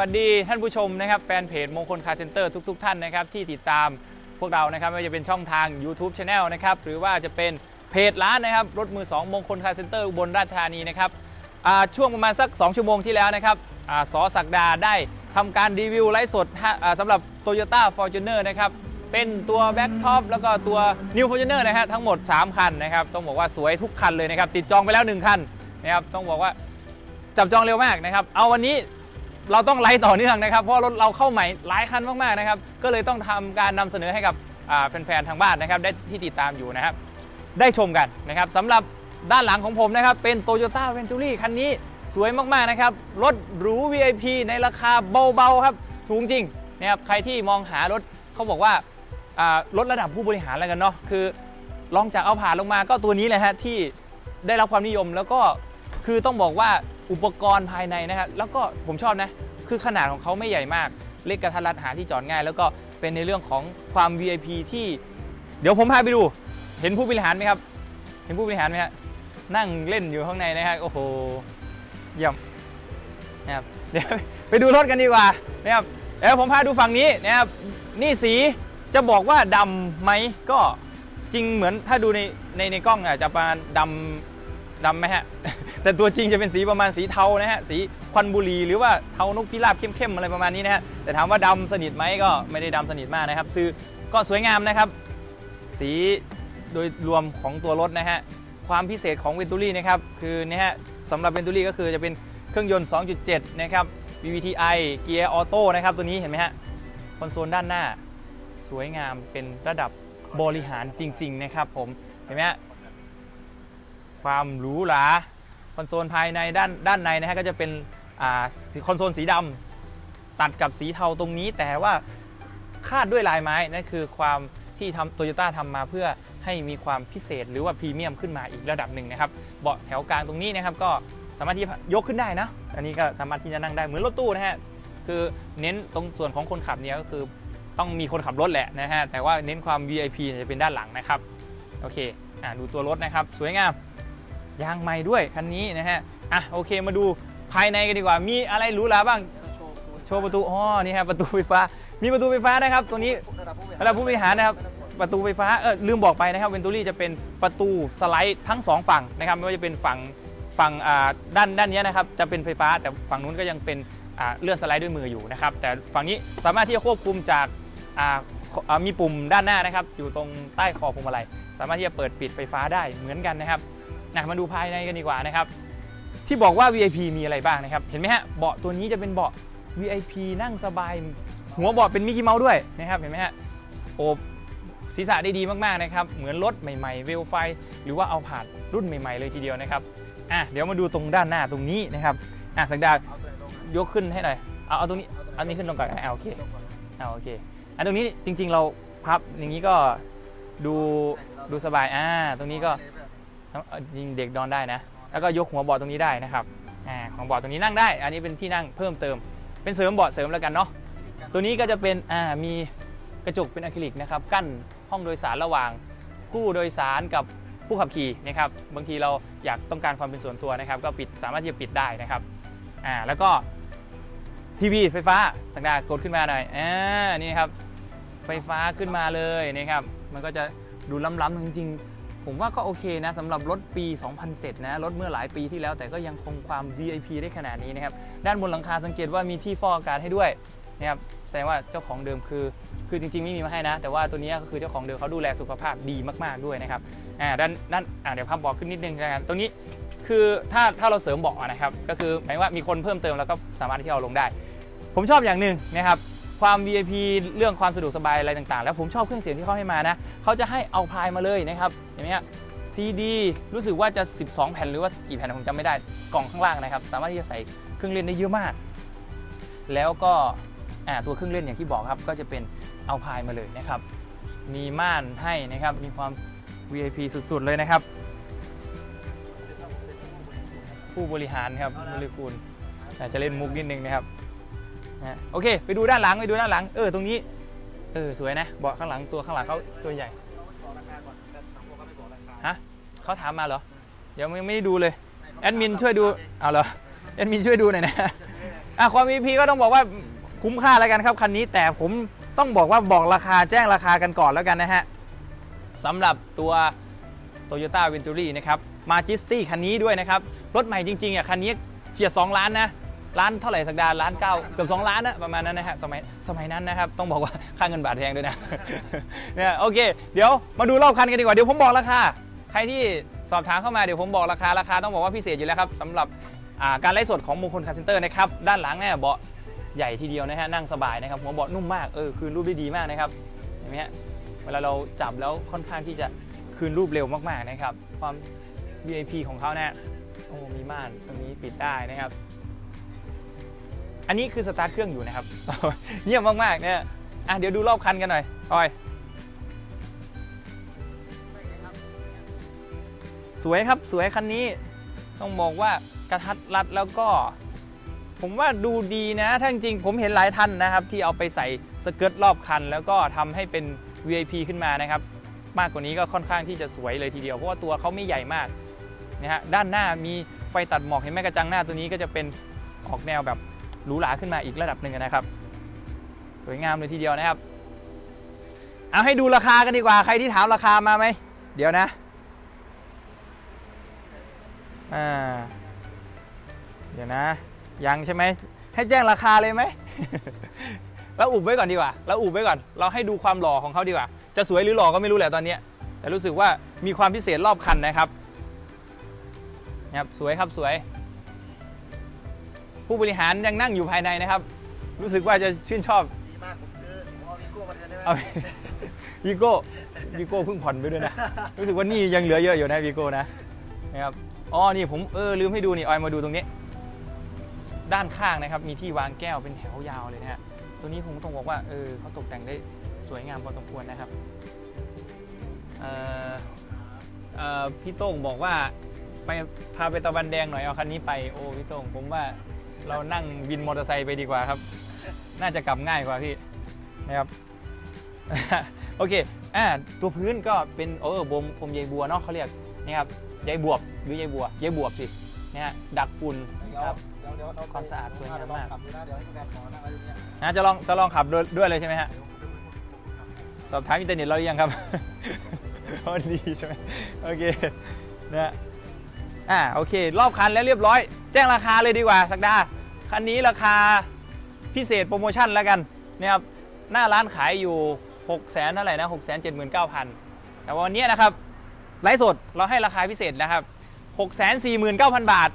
วัสดีท่านผู้ชมนะครับแฟนเพจมงคลคาร์เซ็นเตอร์ทุก ๆ ท่านนะครับที่ติดตามพวกเรานะครับไม่ว่าจะเป็นช่องทาง YouTube Channel นะครับหรือว่าจะเป็นเพจร้านนะครับรถมือ 2 มงคลคาร์เซ็นเตอร์อุบลราชธานีนะครับช่วงประมาณสัก 2 ชั่วโมงที่แล้วนะครับอสอศักดาได้ทำการรีวิวไลฟ์สดฮะอ่าสำหรับ Toyota Fortuner นะครับเป็นตัวแบ็คท็อปแล้วก็ตัว New Fortuner นะฮะทั้งหมด 3 คันนะครับต้องบอกว่าสวยทุกคันเลยนะครับติดจองไปแล้ว 1 คันนะครับต้องบอกว่าจับจองเร็วมากนะครับเอาวันนี้ เราต้องไลฟ์ต่อเนื่องนะครับ เพราะรถเราเข้าใหม่หลายคันมากๆนะครับ ก็เลยต้องทำการนำเสนอให้กับแฟนๆทางบ้านนะครับ ได้ที่ติดตามอยู่นะครับ ได้ชมกันนะครับสำหรับด้านหลังของผมนะครับ เป็น Toyota Venturi คันนี้สวยมากๆนะครับ รถหรู VIP ในราคาเบาๆครับถูกจริงนะครับใครที่มองหารถเขาบอกว่ารถระดับผู้บริหารแล้วกันเนาะคือลองจากเอาผ่านลงมาก็ตัวนี้เลยฮะที่ได้รับความนิยมแล้วก็คือต้องบอกว่า อุปกรณ์ภายในนะครับ แล้วก็ผมชอบนะ คือขนาดของเขาไม่ใหญ่มาก เล็กกระทัดรัดหาที่จอดง่าย แล้วก็เป็นในเรื่องของความ VIP ที่ เดี๋ยวผมพาไปดู เห็นผู้บริหารไหมครับ เห็นผู้บริหารไหมฮะนั่งเล่นอยู่ข้างในนะฮะโอ้โหเยี่ยมนะครับเดี๋ยวไปดูรถกันดีกว่านะครับเดี๋ยวผมพาดูฝั่งนี้นะครับนี่สีจะบอกว่าดำไหมก็จริงเหมือนถ้าดูในในในกล้องอาจจะประมาณดำ ดำไหมฮะ แต่ตัวจริงจะเป็นสีประมาณสีเทานะฮะ สีควันบุหรีหรือว่าเทานกพิราบเข้มๆอะไรประมาณนี้นะฮะ แต่ถามว่าดำสนิทไหมก็ไม่ได้ดำสนิทมากนะครับ คือก็สวยงามนะครับ สีโดยรวมของตัวรถนะฮะ ความพิเศษของเวนตูรี่นะครับ คือเนี่ยฮะสำหรับเวนตูรี่ก็คือจะเป็นเครื่องยนต์ 2.7 นะครับ VVTi เกียร์ออโต้นะครับ ตัวนี้เห็นไหมฮะ คอนโซลด้านหน้า สวยงามเป็นระดับบริหารจริง ๆ นะครับผม เห็นไหมฮะ ความหรูหราคอนโซลภายในด้านด้านในนะฮะก็จะเป็นอ่าคอนโซลสีดำตัดกับสีเทาตรงนี้ แต่ว่าคาดด้วยลายไม้นั่นคือความที่ทำโตโยต้าทำมาเพื่อให้มีความพิเศษหรือว่าพรีเมียมขึ้นมาอีกระดับหนึ่งนะครับเบาะแถวกลางตรงนี้นะครับก็สามารถที่ยกขึ้นได้นะ อันนี้ก็สามารถที่จะนั่งได้เหมือนรถตู้นะฮะคือเน้นตรงส่วนของคนขับเนี่ยก็คือต้องมีคนขับรถแหละนะฮะแต่ว่าเน้นความ VIP จะเป็นด้านหลังนะครับโอเคอ่าดูตัวรถนะครับ สวยงาม ยางใหม่ด้วยคันนี้นะฮะอะโอเคมาดูภายในกันดีกว่า มีอะไรหรูหราบ้าง โชว์ประตูอ๋อนี่ครับประตูไฟฟ้า มีประตูไฟฟ้านะครับ ตัวนี้ระดับผู้บริหารนะครับ ประตูไฟฟ้าเออลืมบอกไปนะครับเวนตูรี่จะเป็นประตูสไลด์ทั้งสองฝั่งนะครับไม่ว่าจะเป็นฝั่งฝั่งอ่าด้านด้านนี้นะครับจะเป็นไฟฟ้าแต่ฝั่งนู้นก็ยังเป็นอ่าเลื่อนสไลด์ด้วยมืออยู่นะครับแต่ฝั่งนี้สามารถที่จะควบคุมจากอ่ามีปุ่มด้านหน้านะครับ อยู่ตรงใต้คอพวงมาลัยสามารถที่จะเปิดปิดไฟฟ้าได้เหมือนกันนะครับ นะมาดูภายในกันดีกว่านะครับ ที่บอกว่า VIP มีอะไรบ้างนะครับ เห็นไหมฮะเบาะตัวนี้จะเป็นเบาะ VIP นั่งสบาย หัวเบาะเป็นมิกกี้เมาส์ด้วยนะครับเห็นไหมฮะโอบศีรษะได้ดีมากๆนะครับ เหมือนรถใหม่ๆ เวลไฟ หรือว่าเอาผ่านรุ่นใหม่ๆ เลยทีเดียวนะครับอะเดี๋ยวมาดูตรงด้านหน้าตรงนี้นะครับอะสักดายกขึ้นให้หน่อยเอาเอาตรงนี้เอานี้ขึ้นตรงก่อนอะโอเคเอาโอเคอันตรงนี้จริงๆเราพับอย่างนี้ก็ดูดูสบายอ่าตรงนี้ก็ ยิงเด็กนอนได้นะ แล้วก็ยกหัวเบาะตรงนี้ได้นะครับอ่าของเบาะตรงนี้นั่งได้ อันนี้เป็นที่นั่งเพิ่มเติม เป็นเสริมเบาะเสริมแล้วกันเนาะ ตัวนี้ก็จะเป็นอ่ามีกระจกเป็นอะคริลิกนะครับกั้นห้องโดยสารระหว่าง ผู้โดยสารกับผู้ขับขี่นะครับ บางทีเราอยากต้องการความเป็นส่วนตัวนะครับ ก็ปิดสามารถที่จะปิดได้นะครับอ่าแล้วก็ทีวีไฟฟ้าสักดากดขึ้นมาหน่อยอ่านี่ครับไฟฟ้าขึ้นมาเลยนะครับ มันก็จะดูล้ำๆจริง ผมว่าก็โอเคนะสำหรับรถปี 2007 นะ รถเมื่อหลายปีที่แล้วแต่ก็ยังคงความ VIP ได้ขนาดนี้นะครับ ด้านบนหลังคาสังเกตว่ามีที่ฟอกอากาศให้ด้วยนะครับแสดงว่าเจ้าของเดิมคือ คือจริงๆไม่มีมาให้นะ แต่ว่าตัวนี้ก็คือเจ้าของเดิมเขาดูแลสุขภาพดีมากๆด้วยนะครับอ่าด้านด้านอ่าเดี๋ยวภาพบอกขึ้นนิดนึงนะครับตรงนี้คือถ้าถ้าเราเสริมเบาะนะครับ ก็คือหมายว่ามีคนเพิ่มเติมแล้วก็สามารถที่จะเอาลงได้ ผมชอบอย่างหนึ่งนะครับ ความ VIP เรื่องความสะดวกสบายอะไรต่างๆ แล้วผมชอบเครื่องเสียงที่เขาให้มานะเขาจะให้เอาพายมาเลยนะครับเห็นไหมฮะซีดีรู้สึกว่าจะ 12 แผ่นหรือว่ากี่แผ่นผมจำไม่ได้กล่องข้างล่างนะครับ สามารถที่จะใส่เครื่องเล่นได้เยอะมาก แล้วก็ตัวเครื่องเล่นอย่างที่บอกครับก็จะเป็นเอาพายมาเลยนะครับ มีม่านให้นะครับมีความ VIP สุดๆเลยนะครับผู้บริหารครับบริคุณอาจจะเล่นมุกนิดนึงนะครับ นะโอเค ไปดูด้านหลังไปดูด้านหลัง เออตรงนี้ เออสวยนะเบาะข้างหลังตัวข้างหลังเขาตัวใหญ่ฮะเขาถามมาเหรอเดี๋ยวไม่ไม่ได้ดูเลยแอดมินช่วยดูเอาเหรอแอดมินช่วยดูหน่อยนะอะความ VP ก็ต้องบอกว่าคุ้มค่าแล้วกันครับคันนี้ แต่ผมต้องบอกว่าบอกราคาแจ้งราคากันก่อนแล้วกันนะฮะสำหรับตัว Toyota Venturi นะครับ Majesty คันนี้ด้วยนะครับ รถใหม่จริงๆอะคันนี้เฉียด 2 ล้านนะ ล้านเท่าไหร่สักดาล้านเก้าเกือบ2ล้านนะประมาณนั้นนะฮะสมัยสมัยนั้นนะครับ ต้องบอกว่าค่าเงินบาทแพงด้วยนะเนี่ยโอเค เดี๋ยวมาดูรอบคันกันดีกว่าเดี๋ยวผมบอกราคาใครที่สอบถามเข้ามาเดี๋ยวผมบอกราคาราคาต้องบอกว่าพิเศษอยู่แล้วครับสำหรับการไลฟ์สดของมงคลคาร์เซนเตอร์นะครับด้านหลังเนี่ยเบาะใหญ่ทีเดียวนะฮะนั่งสบายนะครับหัวเบาะนุ่มมากเออคืนรูปได้ดีมากนะครับเห็นไหมฮะเวลาเราจับแล้วค่อนข้างที่จะคืนรูปเร็วมากๆนะครับความ VIP ของเขาเนี่ยโอ้มีม่านตรงนี้ปิดได้นะครับ อันนี้คือสตาร์ทเครื่องอยู่นะครับ เยี่ยมมากๆเนี่ยอะเดี๋ยวดูรอบคันกันหน่อยออย สวยครับสวยคันนี้ต้องบอกว่ากระทัดรัดแล้วก็ ผมว่าดูดีนะถ้าจริงผมเห็นหลายท่านนะครับ ที่เอาไปใส่สเกิร์ตรอบคัน แล้วก็ทำให้เป็น VIP ขึ้นมานะครับ มากกว่านี้ก็ค่อนข้างที่จะสวยเลยทีเดียวเพราะว่าตัวเขาไม่ใหญ่มากนะฮะด้านหน้ามีไฟตัดหมอกเห็นไหมกระจังหน้าตัวนี้ก็จะเป็นออกแนวแบบ หรูหราขึ้นมาอีกระดับหนึ่งนะครับ สวยงามเลยทีเดียวนะครับ เอาให้ดูราคากันดีกว่า ใครที่ถามราคามาไหม เดี๋ยวนะ อ่า เดี๋ยวนะ ยังใช่ไหม ให้แจ้งราคาเลยไหมเราอุบไว้ก่อนดีกว่า เราอุบไว้ก่อน เราให้ดูความหล่อของเขาดีกว่า จะสวยหรือหล่อก็ไม่รู้แหละตอนนี้ แต่รู้สึกว่ามีความพิเศษรอบคันนะครับนะครับ สวยครับสวย ผู้บริหารยังนั่งอยู่ภายในนะครับ รู้สึกว่าจะชื่นชอบดีมากผมซื้อผมเอาวีโก้มาแทนได้ไหมเอาวีโก้วีโก้เพิ่งผ่อนไปด้วยนะ รู้สึกว่านี่ยังเหลือเยอะอยู่นะวีโก้นะนะครับอ๋อนี่ผมเออลืมให้ดูนี่ออยมาดูตรงนี้ ด้านข้างนะครับมีที่วางแก้วเป็นแถวยาวเลยนะฮะตัวนี้ผมต้องบอกว่าเออเขาตกแต่งได้สวยงามพอสมควรนะครับเอ่อเอ่อพี่โต้งบอกว่าไปพาไปตะวันแดงหน่อยเอาคันนี้ไปโอ้พี่โต้งผมว่า เรานั่งวินมอเตอร์ไซค์ไปดีกว่าครับ น่าจะกลับง่ายกว่าพี่นะครับ โอเคอ่าตัวพื้นก็เป็นเออบมผมใยบัวเนาะเขาเรียกนี่ครับใยบวบหรือใยบัวใยบวบสินะฮะดักฝุ่นครับความสะอาดสวยงามมากนะจะลองจะลองขับด้วยเลยใช่ไหมฮะสอบถามอินเทอร์เน็ตเราหรือยังครับโอ้ดีใช่ไหมโอเคนะ อ่าโอเค รอบคันแล้วเรียบร้อย แจ้งราคาเลยดีกว่าสักดาคันนี้ราคาพิเศษโปรโมชั่นแล้วกันนะครับหน้าร้านขายอยู่6 0แสนเท่าไหร่นะ6 7 9 0 0 0แต่วันนี้นะครับไลฟ์สดเราให้ราคาพิเศษนะครับ6 4 9 0 0 0บาท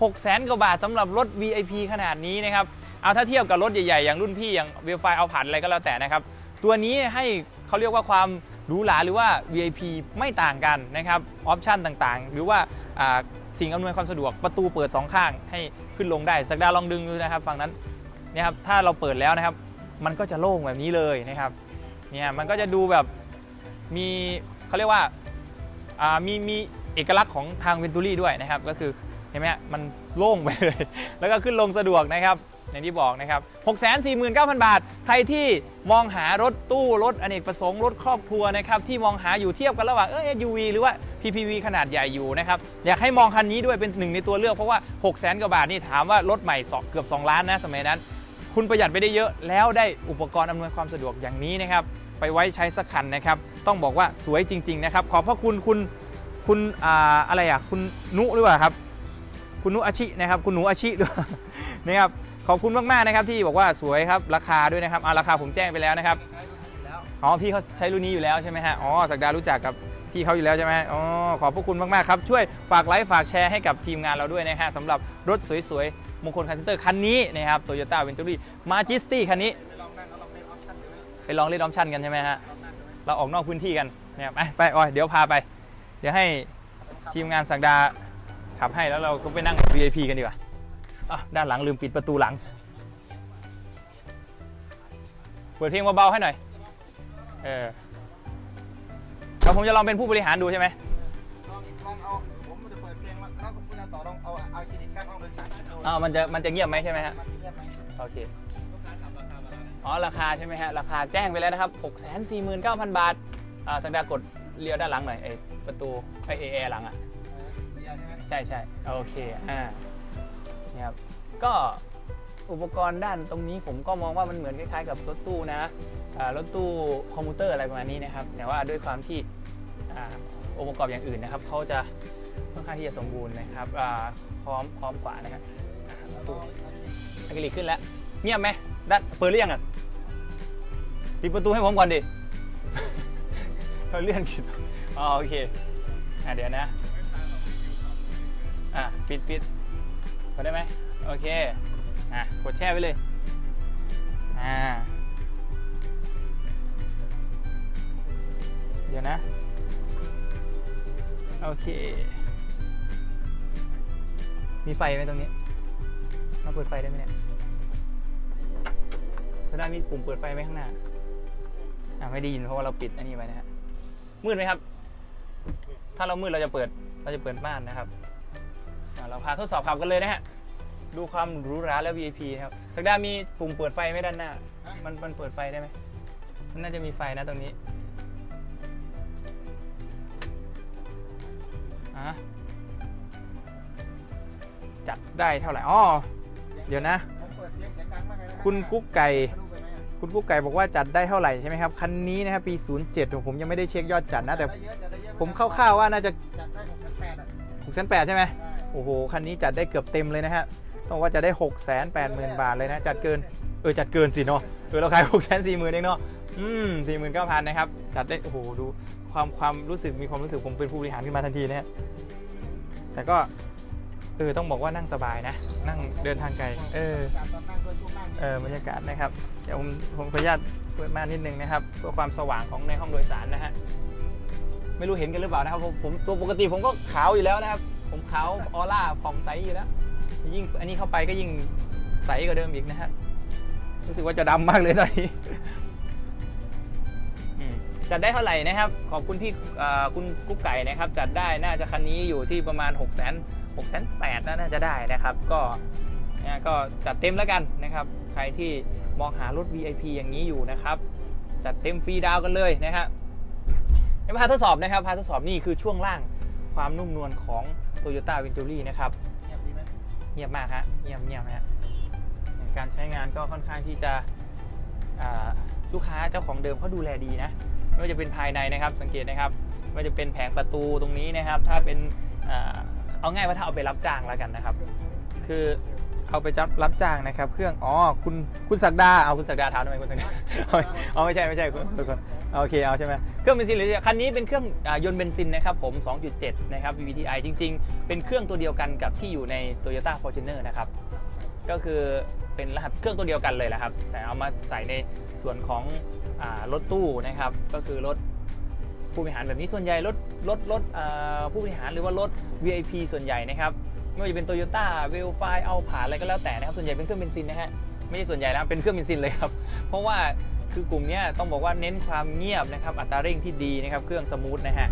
6 0แสนกว่าบาทสำหรับรถ VIP ขนาดนี้นะครับเอาถ้าเทียบกับรถใหญ่ๆ อย่างรุ่นพี่อย่างเวลไฟเอาผ่านอะไรก็แล้วแต่นะครับ ตัวนี้ให้เขาเรียกว่าความหรูหราหรือว่า VIP ไม่ต่างกันนะครับออปชันต่างๆ หรือว่า สิ่งอำนวยความสะดวกประตูเปิดสองข้างให้ขึ้นลงได้ สักดาลองดึงดูนะครับ ฝั่งนั้นเนี่ยครับถ้าเราเปิดแล้วนะครับ มันก็จะโล่งแบบนี้เลยนะครับเนี่ยมันก็จะดูแบบมีเขาเรียกว่ามีมีเอกลักษณ์ของทางเวนตูรี่ด้วยนะครับ ก็คือเห็นไหมมัน โล่งไปเลย แล้วก็ขึ้นลงสะดวกนะครับอย่างที่บอกนะครับ 649,000 บาท ใครที่มองหารถตู้รถอเนกประสงค์รถครอบครัวนะครับที่มองหาอยู่เทียบกันระหว่างเออ SUV หรือว่า PPV ขนาดใหญ่อยู่นะครับอยากให้มองคันนี้ด้วยเป็นหนึ่งในตัวเลือกเพราะว่า 600,000กว่าบาทนี่ถามว่ารถใหม่สองเกือบ 2 ล้านนะสมัยนั้น คุณประหยัดไปได้เยอะ แล้วได้อุปกรณ์อำนวยความสะดวกอย่างนี้นะครับไปไว้ใช้สักคันนะครับต้องบอกว่าสวยจริง ๆ นะครับ ขอบพระคุณคุณคุณออะไรอะคุณนุหรือเปล่าครับ คุณนุอาชินะครับคุณหนูอาชิด้วยนะครับขอบคุณมากๆนะครับที่บอกว่าสวยครับราคาด้วยนะครับเอาราคาผมแจ้งไปแล้วนะครับใช้รุ่นนี้แล้วอ๋อพี่เขาใช้รุ่นนี้อยู่แล้วใช่ไหมฮะอ๋อสักดารู้จักกับพี่เขาอยู่แล้วใช่ไหมอ๋อขอบพระคุณมากๆครับช่วยฝากไลค์ฝากแชร์ให้กับทีมงานเราด้วยนะฮะสำหรับรถสวยๆมงคลคันเซนเตอร์คันนี้นะครับโตโยต้าเวนตูรี่มาจิสตี้คันนี้ไปลองเล่นออปชั่นดูไหมชันกันใช่ไหมฮะเราออกนอกพื้นที่กันนะครับไปไปออยเดี๋ยวพาไป เดี๋ยวให้ทีมงานสักดา ขับให้แล้วเราก็ไปนั่ง VIP กันดีกว่าอะด้านหลังลืมปิดประตูหลัง เปิดเพลงเบาๆให้หน่อย เออแล้วผมจะลองเป็นผู้บริหารดูใช่ไหมลองลองเอาผมจะเปิดเพลงแล้วแล้วคุณจะต่อลองเอาเอาคลินิกกั้นห้องโดยสารดูอ้าวมันจะมันจะเงียบไหมใช่ไหมฮะมันเงียบไหมโอเคอ๋อ ราคาใช่ไหมฮะ ราคาแจ้งไปแล้วนะครับ 649,000 บาท อ่า สักดากดเลี้ยวด้านหลังหน่อยไอ้ประตูไอ้แอร์หลังอะเออเดียว ใช่ใช่โอเคอ่านี่ครับก็อุปกรณ์ด้านตรงนี้ผมก็มองว่ามันเหมือนคล้ายๆ กับรถตู้นะรถตู้คอมพิวเตอร์อะไรประมาณนี้นะครับ แต่ว่าด้วยความที่อ่าองค์ประกอบอย่างอื่นนะครับเขาจะค่อนข้างที่จะสมบูรณ์นะครับพร้อมพร้อมกว่านะครับตู้อะคริลิกขึ้นแล้วเงียบไหมด้านเปิดหรือยังอะปิดประตูให้ผมก่อนดิเราเลื่อนขึ้นอ๋อโอเคอะเดี๋ยวนะ อะปิดปิดกดได้ไหมโอเคอะกดแช่ไว้เลยอ่าเดี๋ยวนะ โอเค มีไฟไหมตรงนี้ มาเปิดไฟได้ไหมเนี่ยทางด้มีปุ่มเปิดไฟไหมข้างหน้า อ่าไม่ได้ยินเพราะว่าเราปิดอันนี้ไว้นะฮะ มืดไหมครับ ถ้าเรามืดเราจะเปิด เราจะเปิดม่านนะครับ เราพาทดสอบขับกันเลยนะฮะ ดูความหรูหราและ VIP นะครับทางด้ามีปุ่มเปิดไฟไหมด้านหน้า มันมันเปิดไฟได้ไหมมันน่าจะมีไฟนะตรงนี้อะจัดได้เท่าไหร่อ๋อเดี๋ยวนะ คุณกุ๊กไก่คุณกุ๊กไก่บอกว่าจัดได้เท่าไหร่ใช่ไหมครับคันนี้นะครับปี 07 ผมยังไม่ได้เช็คยอดจัดนะแต่จัดได้เยอะจัดได้เยอะผมคร่าวๆว่าน่าจะจัดได้หกชั้นแปดอะ6 8ใช่ไหม โอ้โห คันนี้จัดได้เกือบเต็มเลยนะฮะ ต้องว่าจะได้ 6 8 0 0 0 0 บาทเลยนะ จัดเกิน เออ จัดเกินสิเนาะ เออ เราขาย6 4 0 0 0 0เองเนาะ อืม49,000นนะครับ จัดได้ โอ้โห ดู ความความรู้สึก มีความรู้สึกผมเป็นผู้บริหารขึ้นมาทันทีนะฮะ แต่ก็ เออ ต้องบอกว่านั่งสบายนะ นั่งเดินทางไกล เอออนนั่งด้วยช่วงนั่งนี่เออบรรยากาศนะครับ เดี๋ยวผมผมขออนุญาตเปิดมานนิดนึงนะครับเพื่อความสว่างของในห้องโดยสารนะฮะ ไม่รู้เห็นกันหรือเปล่านะครับผมผมตัวปกติผมก็ขาวอยู่แล้วนะครับ ขาวออร่าผ่องใสอยู่แล้ว ยิ่งอันนี้เข้าไปก็ยิ่งใสกว่าเดิมอีกนะฮะ รู้สึกว่าจะดำมากเลยตอนนี้จัดได้เท่าไหร่นะครับ ขอบคุณที่คุณกุ๊กไก่นะครับ จัดได้น่าจะคันนี้อยู่ที่ประมาณ6 0 0 0 0 6 0 0 0 8น่าจะได้นะครับ ก็นะก็จัดเต็มแล้วกันนะครับ ใครที่มองหารถ VIP อย่างนี้อยู่นะครับ จัดเต็มฟรีดาวกันเลยนะครับพาทดสอบนะครับพาทดสอบนี่คือช่วงล่างความนุ่มนวลของ โตโยต้าวินจูรี่นะครับเงียบดีไหมเงียบมากฮะเงียบเงียบฮะการใช้งานก็ค่อนข้างที่จะลูกค้าเจ้าของเดิมเขาดูแลดีนะไม่ว่าจะเป็นภายในนะครับ สังเกตนะครับไม่ว่าจะเป็นแผงประตูตรงนี้นะครับ ถ้าเป็นเอาง่ายว่าถ้าเอาไปรับจ้างแล้วกันนะครับ คือ เอาไปจับรับจ้างนะครับ เครื่องอ๋อคุณคุณศักดาเอาคุณศักดาถามทำไมคุณศักดาเอาไม่ใช่ไม่ใช่คุณทุกคนโอเคเอาใช่ไหมเครื่องเบนซินหรือคันนี้เป็นเครื่องยนต์เบนซินนะครับผม 2.7 นะครับ VVTi จริง ๆ เป็นเครื่องตัวเดียวกันกับที่อยู่ใน Toyota Fortuner นะครับก็คือเป็นรหัสเครื่องตัวเดียวกันเลยแหละครับ แต่เอามาใส่ในส่วนของรถตู้นะครับ ก็คือรถผู้บริหารแบบนี้ส่วนใหญ่รถรถรถผู้บริหารหรือว่ารถ VIP ส่วนใหญ่นะครับ ไม่ว่าจะเป็น Toyota v e l f i เอาผ่านอะไรก็แล้วแต่นะครับ ส่วนใหญ่เป็นเครื่องเบนซินนะฮะไม่ใช่ส่วนใหญ่แล้วเป็นเครื่องเบนซินเลยครับ เพราะว่าคือกลุ่มนี้ต้องบอกว่าเน้นความเงียบนะครับอัตราเร่งที่ดีนะครับเครื่องสมูทนะฮะ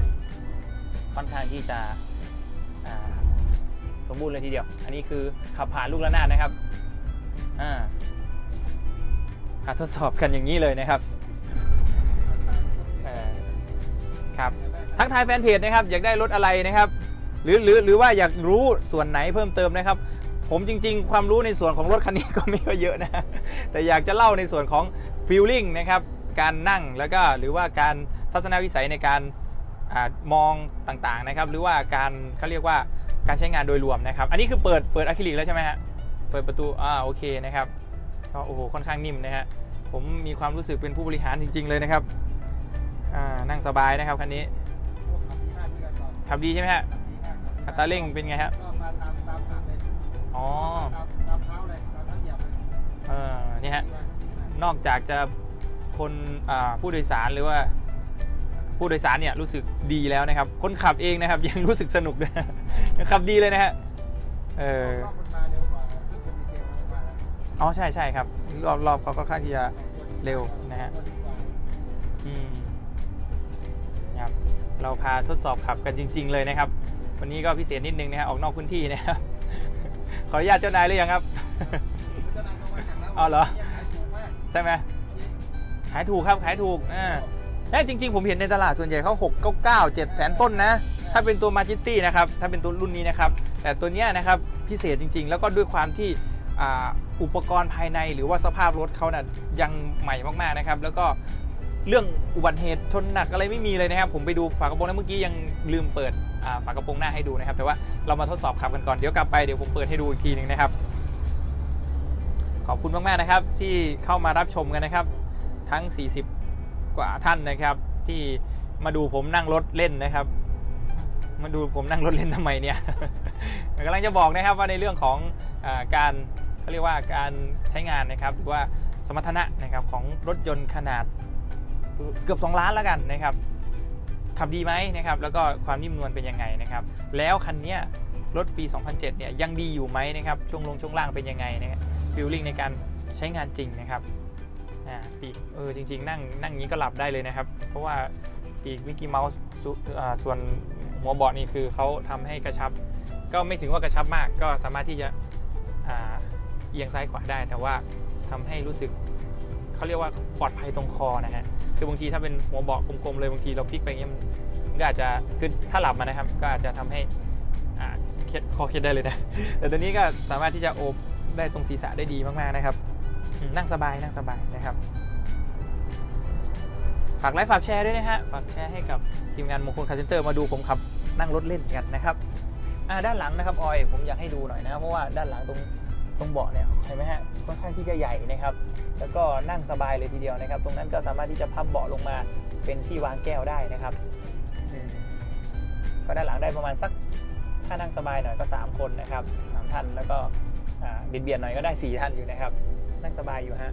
ค่อนข้างที่จะสมบูรณ์เลยทีเดียว อันนี้คือขับผ่านลูกระนาดนะครับหาทดสอบกันอย่างนี้เลยนะครับครับทักทายแฟนเพจนะครับ อยากได้รถอะไรนะครับ หรือหรือหรือว่าอยากรู้ส่วนไหนเพิ่มเติมนะครับ ผมจริง ๆ ความรู้ในส่วนของรถคันนี้ก็ไม่ค่อยเยอะนะแต่อยากจะเล่าในส่วนของฟีลลิ่งนะครับการนั่งแล้วก็หรือว่าการทัศนวิสัยในการอามองต่างๆนะครับ หรือว่าการเขาเรียกว่าการใช้งานโดยรวมนะครับ อันนี้คือเปิดเปิดอะคริลิกแล้วใช่ไหมฮะเปิดประตูอ่าโอเคนะครับก็โอ้โหค่อนข้างนิ่มนะฮะผมมีความรู้สึกเป็นผู้บริหารจริง ๆ เลยนะครับอ่านั่งสบายนะครับคันนี้โอ้ขับดีมากพี่กันตอนขับดีใช่ไหมฮะดีมากครับ อัตราเร่งเป็นไงฮะก็มาตามตามสามเลยอ๋อตามตามเท้าเลยตามเท้าเหยียบเลยเออนี่ฮะดีมากดีมากนอกจากจะคนอ่าผู้โดยสารหรือว่าผู้โดยสารเนี่ยรู้สึกดีแล้วนะครับ คนขับเองนะครับ ยังรู้สึกสนุกด้วยยังขับดีเลยนะฮะเออรอบมันมาเร็วกว่าเครื่องดีเซลมันมาแล้วอ๋อใช่ใช่ครับ รอบรอบเขาค่อนข้างที่จะเร็วนะฮะอืมครับเราพาทดสอบขับกันจริง ๆ เลยนะครับ วันนี้ก็พิเศษนิดนึงนะฮะออกนอกพื้นที่นะครับ ขออนุญาตเจ้านายหรือยังครับอ๋อเหรอใช่ไหมขายถูกครับขายถูกอ่าแน่จริง ๆ ผมเห็นในตลาดส่วนใหญ่เขา6 9 9 7แสนต้นนะ ถ้าเป็นตัวมาจิตี้นะครับ ถ้าเป็นตัวรุ่นนี้นะครับ แต่ตัวเนี้ยนะครับพิเศษจริง ๆ แล้วก็ด้วยความที่อ่าอุปกรณ์ภายในหรือว่าสภาพรถเขานะ่ะยังใหม่มากๆนะครับ แล้วก็เรื่องอุบัติเหตุชนหนักอะไรไม่มีเลยนะครับ ผมไปดูฝากระโปรงแล้วเมื่อกี้ยังลืมเปิดอ่า ฝากระโปรงหน้าให้ดูนะครับ แต่ว่าเรามาทดสอบขับกันก่อนเดี๋ยวกลับไปเดี๋ยวผมเปิดให้ดูอีกทีหนึ่งนะครับ ขอบคุณมากๆนะครับ ที่เข้ามารับชมกันนะครับ ทั้ง 40 กว่าท่านนะครับ ที่มาดูผมนั่งรถเล่นนะครับ มาดูผมนั่งรถเล่นทำไมเนี่ยกำลังจะบอกนะครับว่าในเรื่องของอการเขาเรียกว่าการใช้งานนะครับหรือว่าสมรรถนะนะครับของรถยนต์ขนาดเกือบ 2 ล้านแล้วกันนะครับ ขับดีไหมนะครับแล้วก็ความนิ่มนวลเป็นยังไงนะครับแล้วคันนี้รถปี 2007 เนี่ยยังดีอยู่ไหมนะครับช่วงลงช่วงล่างเป็นยังไงนะครับฟิลลิ่งในการใช้งานจริงนะครับอ่าปีเออจริง ๆ นั่งนั่งอย่งนี้ก็หลับได้เลยนะครับ เพราะว่าปีกมิกกี้เมาส์ส่วนหัวเบาะนี่คือเขาทำให้กระชับ ก็ไม่ถึงว่ากระชับมากก็สามารถที่จะอ่าเอียงซ้ายขวาได้ แต่ว่าทำให้รู้สึกเขาเรียกว่าปลอดภัยตรงคอนะฮะ คือบางทีถ้าเป็นหัวเบาะกลมๆเลยบางทีเราพลิกไปเงี้ยมันก็อาจจะคือถ้าหลับมานะครับ ก็อาจจะทำให้อ่าเคล็ดคอเคล็ดได้เลยนะ แต่ตัวนี้ก็สามารถที่จะโอบได้ตรงศีรษะได้ดีมากๆนะครับ นั่งสบายนั่งสบายนะครับ ฝากไลค์ฝากแชร์ด้วยนะฮะ ฝากแชร์ให้กับทีมงานมงคลคาร์เซนเตอร์มาดูผมขับนั่งรถเล่นกันนะครับด้านหลังนะครับออยผมอยากให้ดูหน่อยนะ เพราะว่าด้านหลังตรงตรงเบาะเนี่ยเห็นไหมฮะ ค่อนข้างที่จะใหญ่นะครับ แล้วก็นั่งสบายเลยทีเดียวนะครับ ตรงนั้นก็สามารถที่จะพับเบาะลงมาเป็นที่วางแก้วได้นะครับก็ด้านหลังได้ประมาณสักถ้านั่งสบายหน่อยก็ 3 คนนะครับสามท่านแล้วก็อ่าเบียดๆหน่อยก็ได้ 4 ท่านอยู่นะครับ นั่งสบายอยู่ฮะ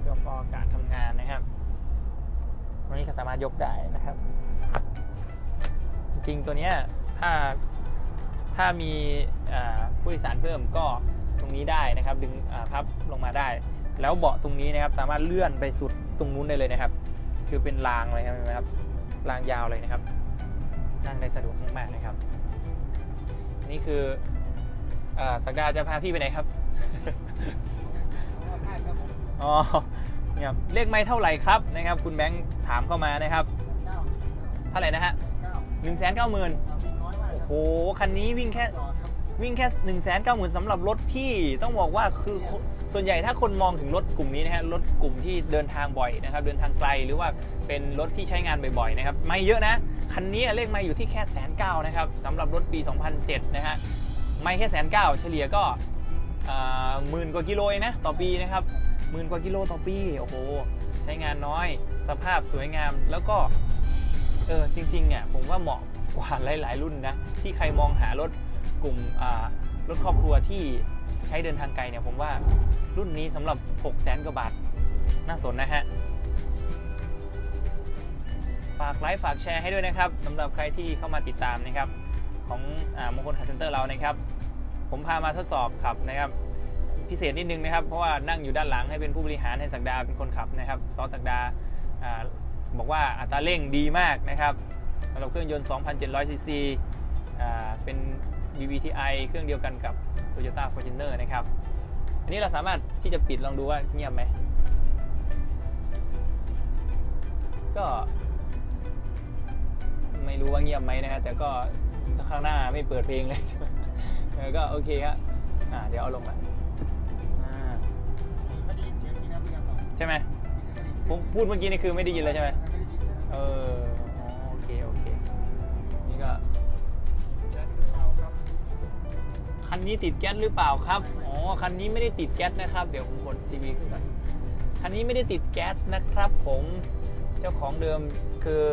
เครื่องฟอกอากาศทำงานนะครับวันนี้ก็สามารถยกได้นะครับ จริงตัวเนี้ยถ้าถ้ามีผู้โดยสารเพิ่มก็ ตรงนี้ได้นะครับ ดึงอ่าพับลงมาได้ แล้วเบาะตรงนี้นะครับ สามารถเลื่อนไปสุดตรงนู้นได้เลยนะครับ คือเป็นรางเลยครับเห็นไหมครับรางยาวเลยนะครับ นั่งได้สะดวกมากๆนะครับ นี่คืออาสักดาจะพาพี่ไปไหนครับได้ครับผมอ๋อเนี่ยครับเลขไม่เท่าไหร่ครับนะครับ คุณแบงค์ถามเข้ามานะครับเก้าเท่าไหร่นะฮะเก้าหนึ่งแสนเก้าหมื่นเอาวิ่งน้อยมากครับโอ้โหคันนี้วิ่งแค่จอดครับ วิ่งแค่1นึ่งแสนเก้าหมื่นสำหรับรถที่ต้องบอกว่าคือส่วนใหญ่ถ้าคนมองถึงรถกลุ่มนี้นะฮะรถกลุ่มที่เดินทางบ่อยนะครับเดินทางไกลหรือว่าเป็นรถที่ใช้งานบ่อยๆนะครับไม่เยอะนะคันนี้เลขไม่อยู่ที่แค่แสนเก้านะครับสำหรับรถปี 2007 นะฮะไม่แค่แสนเก้าเฉลี่ยก็หมื่นกว่ากิโลนะต่อปีนะครับหมื่นกว่ากิโลต่อปีโอ้โหใช้งานน้อยสภาพสวยงามแล้วก็เออจริงๆเนี่ยผมว่าเหมาะกว่าหลาย ๆ รุ่นนะที่ใครมองหารถ กลุ่มรถครอบครัวที่ใช้เดินทางไกลเนี่ยผมว่ารุ่นนี้สำหรับ 6 0แสนกว่าบาท น่าสนนะฮะ ฝากไลค์ฝากแชร์ให้ด้วยนะครับสำหรับใครที่เข้ามาติดตามนะครับ ของอมงคลคาร์เซนเตอร์เรานะครับ ผมพามาทดสอบขับนะครับ พิเศษนิดนึงนะครับ เพราะว่านั่งอยู่ด้านหลังให้เป็นผู้บริหารให้สักดาเป็นคนขับนะครับซอสักดาอบอกว่าอัตราเร่งดีมากนะครับสำหรับเครื่องยนต์ 2,700ซีซีเป็น BBTI เครื่องเดียวกันกับ Toyota Fortuner นะครับ อันนี้เราสามารถที่จะปิดลองดูว่าเงียบไหม ก็ ไม่รู้ว่าเงียบไหมนะฮะแต่ก็ข้างหน้าไม่เปิดเพลงเลยเออก็โอเคครับอ่าเดี๋ยวเอาลงมาอ่าไม่ได้ยินเสียงจริงนะพี่กันต่อใช่ไหมไม่ได้ยินผมพูดเมื่อกี้นี่คือไม่ได้ยินเลยใช่ไหมไม่ได้ยินนะเอออ๋อโอ คันนี้ติดแก๊สหรือเปล่าครับ อ๋อ คันนี้ไม่ได้ติดแก๊สนะครับ เดี๋ยวผมกดทีวีขึ้นก่อน คันนี้ไม่ได้ติดแก๊สนะครับ ผม เจ้าของเดิมคือ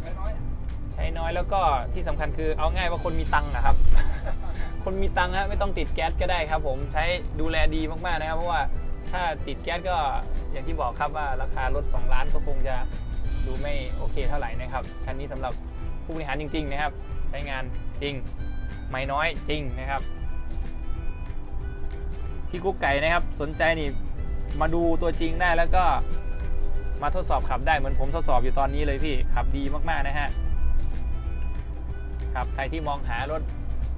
ใช้น้อยใช้น้อยแล้วก็ที่สำคัญคือเอาง่ายว่าคนมีตังค์อะครับ คนมีตังค์ฮะไม่ต้องติดแก๊สก็ได้ครับ ผม ใช้ดูแลดีมากๆนะครับ เพราะว่าถ้าติดแก๊สก็อย่างที่บอกครับว่าราคารถ2ล้านก็คงจะดูไม่โอเคเท่าไหร่นะครับ คันนี้สำหรับผู้บริหารจริง ๆ นะครับ ใช้งานจริง ไม่น้อยจริงนะครับที่กุ๊กไก่นะครับสนใจนี่มาดูตัวจริงได้แล้วก็มาทดสอบขับได้เหมือนผมทดสอบอยู่ตอนนี้เลยพี่ขับดีมากๆนะฮะครับใครที่มองหารถ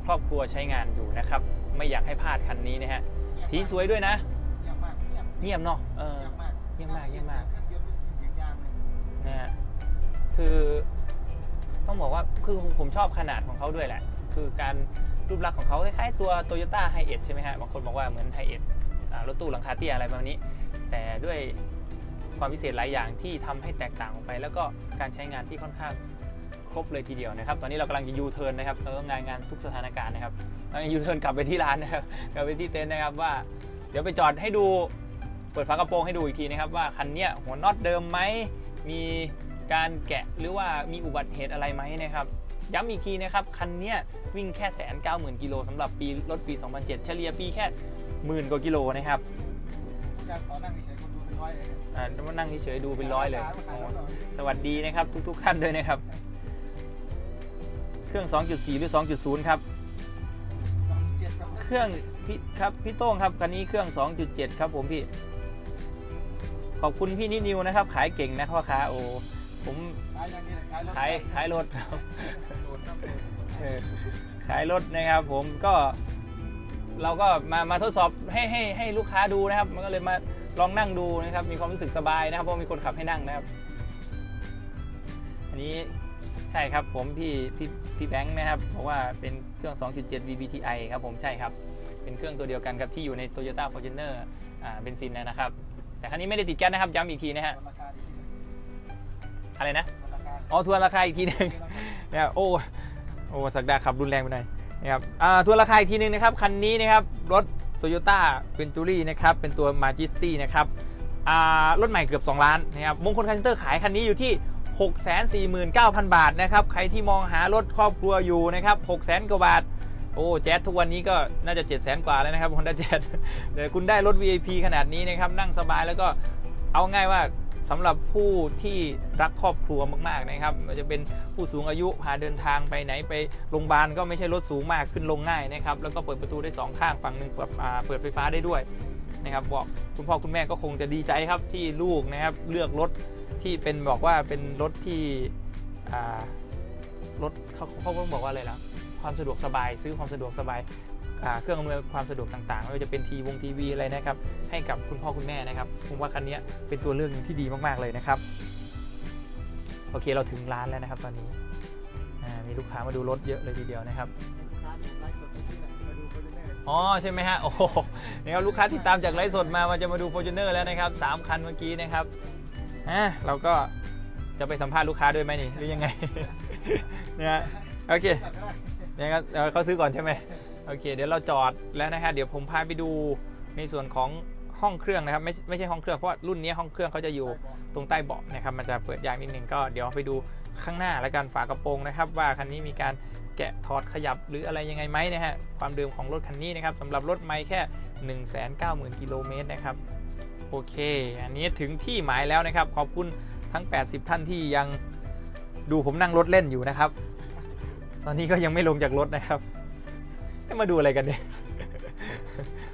ครอบครัวใช้งานอยู่นะครับ ไม่อยากให้พลาดคันนี้นะฮะสีสวยด้วยนะ เงียบมากเงียบเงียบเนาะเออเงียบมากเงียบมากเงียบมากเครื่องยนต์เป็นเสียงยางเลยนะฮะคือต้องบอกว่าคือผมชอบขนาดของเขาด้วยแหละ คือการรูปลักษณ์ของเขาคล้ายๆตัว Toyota h i เอ d ใช่ไหมฮะบางคนบอกว่าเหมือน h i เอ d รถตู้หลังคาเตี้ยอะไรประมาณนี้ แต่ด้วยความพิเศษหลายอย่างที่ทำให้แตกต่างออกไป แล้วก็การใช้งานที่ค่อนข้างครบเลยทีเดียวนะครับ ตอนนี้เรากำลังจะยูเทิร์นนะครับเอองานงานทุกสถานการณ์นะครับเราจะยูเทิร์นกลับไปที่ร้านนะครับกลับไปที่เต็นท์นะครับว่า เดี๋ยวไปจอดให้ดูเปิดฝากระโปรงให้ดูอีกทีนะครับว่าคันเนี้ยหัวน็อตเดิมไหมมีการแกะหรือว่ามีอุบัติเหตุอะไรไหมนะครับ ย้ำอีกทีนะครับคันเนี้ยวิ่งแค่แสนเก้าหมื่นกิโลสำหรับปีรถปี 2007 เฉลี่ยปีแค่หมื่นกว่ากิโลนะครับอาจารย์ต่อนั่งเฉยๆคนดูเป็นร้อยเลยอ่ามานั่งเฉยๆดูเป็นร้อยเลยโอ้สวัสดีนะครับทุกๆท่านด้วยนะครับ เครื่อง 2.4 หรือ 2.0ครับสองเจ็ดครับ เครื่องพี่ครับพี่โต้งครับคันนี้เครื่อง 2.7 ครับผมพี่ ขอบคุณพี่นินิวนะครับ ขายเก่งนะพ่อค้าโอ้ ผมขายอย่างนี้เลยขายรถขายขายรถครับโดดครับเออขายรถนะครับ ผมก็ เราก็มามาทดสอบให้ให้ให้ลูกค้าดูนะครับ มันก็เลยมาลองนั่งดูนะครับ มีความรู้สึกสบายนะครับเพราะมีคนขับให้นั่งนะครับ อันนี้ใช่ครับผมพี่พี่พี่แบงค์นะครับเพราะว่าเป็นเครื่อง 2.7 VVTi ครับผมใช่ครับ เป็นเครื่องตัวเดียวกันครับที่อยู่ใน Toyota Fortuner อ่าเบนซินนะครับ แต่คันนี้ไม่ได้ติดแก๊สนะครับย้ำอีกทีนะฮะราคาดี อะไรนะราคาอ๋อทวนราคาอีกทีหนึงนะครับโอ้โอ้สักดาขับรุนแรงไปหน่อยนะครับอ่าทวนราคาอีกทีหนึงนะครับคันนี้นะครับรถ Toyota Venturi นะครับเป็นตัว Majesty นะครับอ่ารถใหม่เกือบ 2 ล้านนะครับมงคลคันเตอร์ขายคันนี้อยู่ที่649,000 บาทนะครับใครที่มองหารถครอบครัวอยู่นะครับ600,000กว่าบาทโอ้แจ๊สทุกวันนี้ก็น่าจะ 700,000กว่าแล้วนะครับ Honda Jazz เดี๋ยวคุณได้รถ VIP ขนาดนี้นะครับนั่งสบายแล้วก็เอาง่ายว่า สำหรับผู้ที่รักครอบครัวมากๆนะครับมันจะเป็นผู้สูงอายุพาเดินทางไปไหนไปโรงพยาบาลก็ไม่ใช่รถสูงมากขึ้นลงง่ายนะครับแล้วก็เปิดประตูได้สองข้างฝั่งหนึ่งเปิดเปิดไฟฟ้าได้ด้วยนะครับบอกคุณพ่อคุณแม่ก็คงจะดีใจครับที่ลูกนะครับเลือกรถที่เป็นบอกว่าเป็นรถที่รถเขาเขาบอกว่าอะไรล่ะความสะดวกสบาย ซื้อความสะดวกสบาย เครื่องอำนวยความสะดวกต่างๆไม่ว่าจะเป็นทีวงทีวีอะไรนะครับให้กับคุณพ่อคุณแม่นะครับผมว่าคันนี้เป็นตัวเลือกหนึ่งที่ดีมากๆเลยนะครับโอเคเราถึงร้านแล้วนะครับ ตอนนี้มีลูกค้ามาดูรถเยอะเลยทีเดียวนะครับอ๋อใช่ไหมฮะโอ้โหนะครับลูกค้าติดตามจากไลฟ์สดมามาจะมาดู f o r t u n e r แล้วนะครับสามคันเมื่อกี้นะครับอะเราก็จะไปสัมภาษณ์ลูกค้าด้วยไหมนี่หรือยังไงนะฮะโอเคเนี่ยครับเขาซื้อก่อนใช่ไหม โอเค เดี๋ยวเราจอดแล้วนะฮะเดี๋ยวผมพาไปดูในส่วนของห้องเครื่องนะครับไม่ไม่ใช่ห้องเครื่องเพราะว่ารุ่นนี้ห้องเครื่องเขาจะอยู่ตรงใต้เบาะนะครับมันจะเปิดยากนิดนึงก็เดี๋ยวไปดูข้างหน้าและการฝากระโปรงนะครับ ว่าคันนี้มีการแกะถอดขยับหรืออะไรยังไงไหมนะฮะความเดิมของรถคันนี้นะครับสำหรับรถไม่แค่ 190,000กิโลเมตรนะครับโอเค อันนี้ถึงที่หมายแล้วนะครับ ขอบคุณทั้ง 80 ท่านที่ยังดูผมนั่งรถเล่นอยู่นะครับ ตอนนี้ก็ยังไม่ลงจากรถนะครับ เอ๊ะมาดูอะไรกันเนี่ย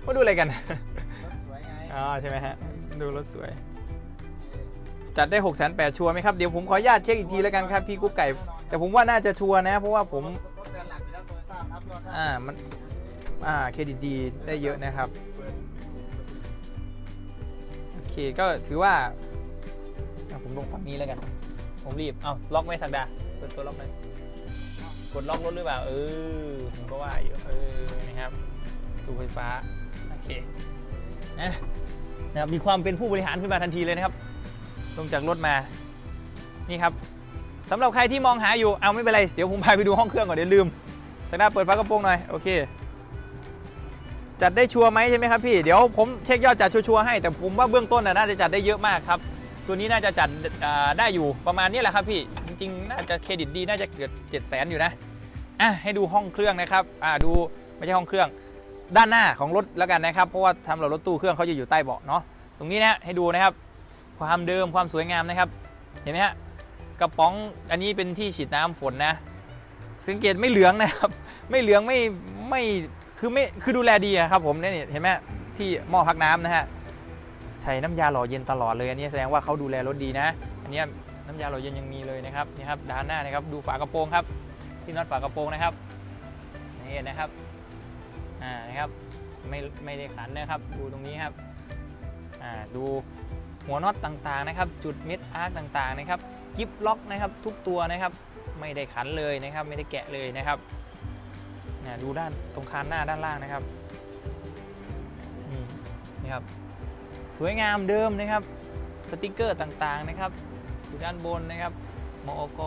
มาดูอะไรกัน รถสวยไงอ๋อใช่ไหมฮะ ดูรถสวย จัดได้6กแสนแปดชัวร์ไหมครับ เดี๋ยวผมขออนุญาตเช็คอีกทีแล้วกันครับพี่กุ๊กไก่ แต่ผมว่าน่าจะชัวร์นะ เพราะว่าผม รถแบรนด์หลักอยู่แล้วโตโยต้าอัพยอดได้อ่า มัน อ่า เครดิตดีได้เยอะนะครับ โอเค ก็ถือว่าอะผมลงฝั่งนี้แล้วกัน ผมรีบ เอาล็อกไหมสักดาเปิดตัวล็อกเลย กดล็อกรถหรือเปล่า เออ ผมก็ว่าอยู่ เออ นะครับตู้ไฟฟ้า โอเค นะนะครับ มีความเป็นผู้บริหารขึ้นมาทันทีเลยนะครับ ลงจากรถมา นี่ครับสำหรับใครที่มองหาอยู่ เอาไม่เป็นไร เดี๋ยวผมพาไปดูห้องเครื่องก่อนเดี๋ยวลืมสักดาเปิดฝากระโปรงหน่อย โอเค จัดได้ชัวร์ไหมใช่ไหมครับพี่ เดี๋ยวผมเช็คยอดจัดชัวร์ให้ แต่ผมว่าเบื้องต้นน่าจะจัดได้เยอะมากครับ ตัวนี้น่าจะจัดได้อยู่ประมาณนี้แหละครับพี่ ริง ๆ น่าจะเครดิตดี น่าจะเกือบเจ็ดแสนอยู่นะอะให้ดูห้องเครื่องนะครับอ่าดูไม่ใช่ห้องเครื่อง ด้านหน้าของรถแล้วกันนะครับ เพราะว่าทำหรับรถตู้เครื่องเขาจะอยู่ใต้เบาะเนาะตรงนี้นะให้ดูนะครับ ความเดิมความสวยงามนะครับ เห็นไหมฮะกระป๋องอันนี้เป็นที่ฉีดน้ำฝนนะสังเกตไม่เหลืองนะครับ ไม่เหลืองไม่ไม่คือไม่คือดูแลดีครับผมเนี่ยเห็นไหมที่หม้อพักน้ำนะฮะใช้น้ำยาหล่อเย็นตลอดเลยอันนี้แสดงว่าเขาดูแลรถดีนะ อันนี้ น้ำยาหล่อเย็นยังมีเลยนะครับนี่ครับด้านหน้านะครับดูฝากระโปรงครับ ที่น็อตฝากระโปรงนะครับนี่นะครับอ่านะครับไม่ไม่ได้ขันนะครับดูตรงนี้ครับอ่าดูหัวน็อตต่างๆนะครับ จุดเม็ดอาร์คต่างๆนะครับกิฟล็อกนะครับทุกตัวนะครับ ไม่ได้ขันเลยนะครับ ไม่ได้แกะเลยนะครับเนี่ยดูด้านตรงคานหน้าด้านล่างนะครับนี่นี่ครับสวยงามเดิมนะครับ สติกเกอร์ต่างๆนะครับ อยู่ด้านบนนะครับมอก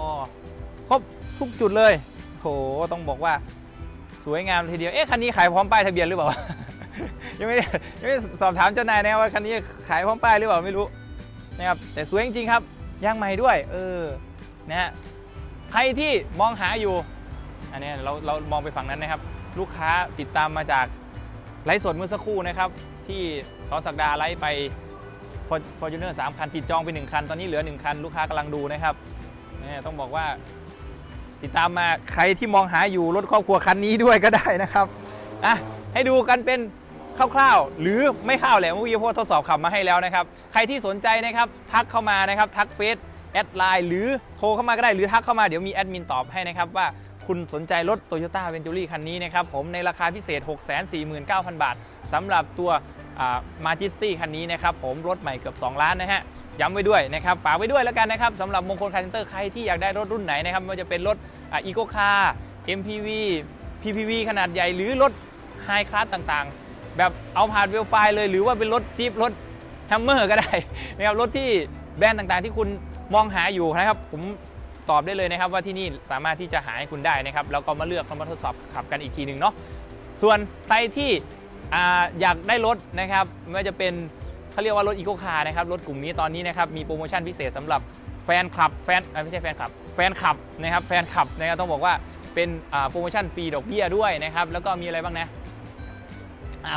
ครบทุกจุดเลยโหต้องบอกว่าสวยงามทีเดียวเอ๊ะคันนี้ขายพร้อมป้ายทะเบียนหรือเปล่ายังไม่ได้ยังไม่สอบถามเจ้านายนะว่าคันนี้ขายพร้อมป้ายหรือเปล่าไม่รู้นะครับแต่สวยจริงๆครับยางใหม่ด้วยเออนะฮะใครที่มองหาอยู่อันนี้เราเรามองไปฝั่งนั้นนะครับ ลูกค้าติดตามมาจากไลฟ์สดเมื่อสักครู่นะครับ ที่ซอสักดาไลฟ์ไป ฟอร์จูเนอร์สามคันติดจองไปหนึ่งคัน ตอนนี้เหลือหนึ่งคัน ลูกค้ากำลังดูนะครับนี่ต้องบอกว่าติดตามมาใครที่มองหาอยู่รถครอบครัวคันนี้ด้วยก็ได้นะครับอะให้ดูกันเป็นคร่าวๆ หรือไม่คร่าวแหละเมื่อกี้พวกทดสอบขับมาให้แล้วนะครับ ใครที่สนใจนะครับทักเข้ามานะครับทักเฟซแอดไลน์หรือโทรเข้ามาก็ได้หรือทักเข้ามาเดี๋ยวมีแอดมินตอบให้นะครับว่าคุณสนใจรถ Toyota v e n t u r i คันนี้นะครับผมในราคาพิเศษ 649,000 บาทสำหรับตัว มาจิสตี้คันนี้นะครับผมรถใหม่เกือบ 2 ล้านนะฮะย้ำไว้ด้วยนะครับฝากไว้ด้วยแล้วกันนะครับสำหรับมงคลคาร์เซนเตอร์ใครที่อยากได้รถรุ่นไหนนะครับไม่ว่าจะเป็นรถอีโคคาร์ MPV PPV ขนาดใหญ่หรือรถไฮคลาสต่างๆ แบบเอาผ่านเวลไฟเลย หรือว่าเป็นรถจี๊ปรถแฮมเมอร์ก็ได้นะครับรถที่แบรนด์ต่างๆ ที่คุณมองหาอยู่นะครับ ผมตอบได้เลยนะครับว่าที่นี่สามารถที่จะหาให้คุณได้นะครับแล้วก็มาเลือกมาทดสอบขับกันอีกทีหนึ่งเนาะส่วนใครที่ อยากได้รถนะครับไม่ว่าจะเป็นเขาเรียกว่ารถอีโคคาร์นะครับรถกลุ่มนี้ตอนนี้นะครับมีโปรโมชั่นพิเศษสำหรับแฟนคลับแฟนไม่ใช่แฟนคลับ แฟนคลับนะครับแฟนคลับนะครับต้องบอกว่าเป็นโปรโมชั่นฟรีดอกเบี้ยด้วยนะครับแล้วก็มีอะไรบ้างนะ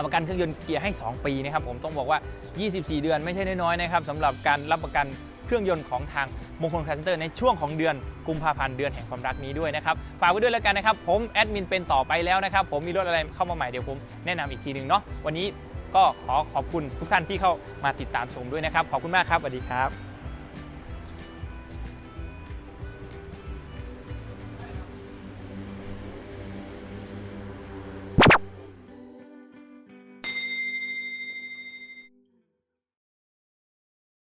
ประกันเครื่องยนต์เกียร์ให้ 2 ปีนะครับผมต้องบอกว่า 24 เดือนไม่ใช่น้อยๆนะครับสำหรับการรับประกัน เครื่องยนต์ของทางมงคลคาร์เซนเตอร์ในช่วงของเดือนกุมภาพันธ์เดือนแห่งความรักนี้ด้วยนะครับฝากไว้ด้วยแล้วกันนะครับผมแอดมินเป็นต่อไปแล้วนะครับผมมีรถอะไรเข้ามาใหม่เดี๋ยวผมแนะนำอีกทีหนึ่งเนาะวันนี้ก็ขอขอบคุณทุกท่านที่เข้ามาติดตามชมด้วยนะครับ ขอบคุณมากครับสวัสดีครับ